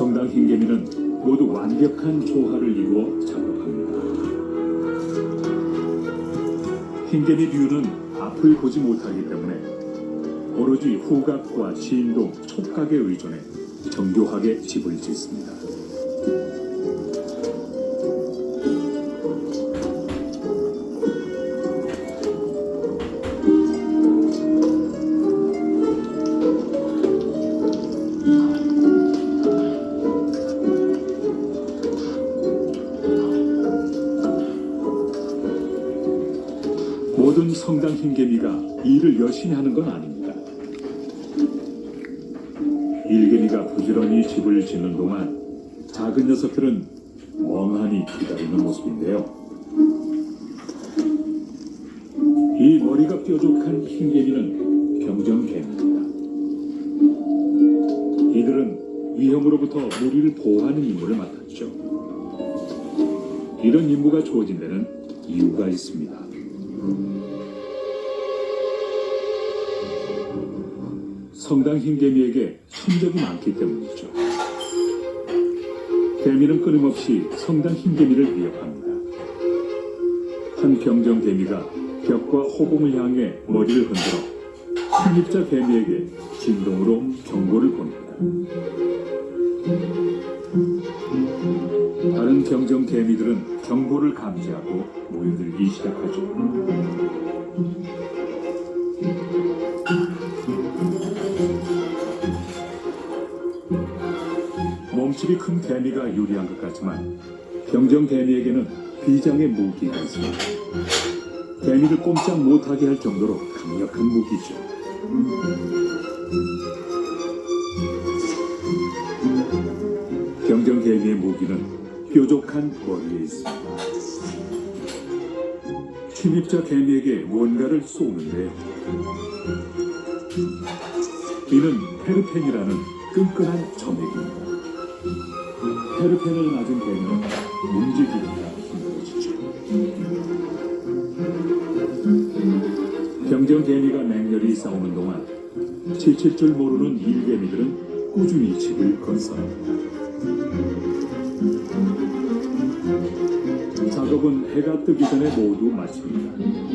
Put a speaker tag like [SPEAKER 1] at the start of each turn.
[SPEAKER 1] 성당 흰개미는 모두 완벽한 조화를 이루어 작업합니다. 흰개미 뷰는 앞을 보지 못하기 때문에 오로지 후각과 시인동 촉각에 의존해 정교하게 집을 짓습니다. 모든 성당 흰개미가 일을 열심히 하는 건 아닙니다. 일개미가 부지런히 집을 짓는 동안 작은 녀석들은 멍하니 기다리는 모습인데요. 이 머리가 뾰족한 흰개미는 병정개미입니다. 이들은 위험으로부터 무리를 보호하는 임무를 맡았죠. 이런 임무가 주어진 데는 이유가 있습니다. 성당 흰개미에게 천적이 많기 때문이죠. 개미는 끊임없이 성당 흰개미를 위협합니다. 한 병정 개미가 벽과 호봉을 향해 머리를 흔들어 침입자 개미에게 진동으로 경고를 보냅니다. 병정 개미들은 경보를 감지하고 모여들기 시작하죠. 몸집이 큰 개미가 유리한 것 같지만 병정 개미에게는 비장의 무기가 있습니다. 개미를 꼼짝 못하게 할 정도로 강력한 무기죠. 병정 개미의 무기는 뾰족한 머리에 있습니다. 침입자 개미에게 뭔가를 쏘는데요. 이는 페르펜이라는 끈끈한 점액입니다. 페르펜을 맞은 개는 움직이기가 힘들어지죠. 병정 개미가 맹렬히 싸우는 동안 지칠 줄 모르는 일개미들은 꾸준히 집을 건설합니다. 작업은 해가 뜨기 전에 모두 마칩니다.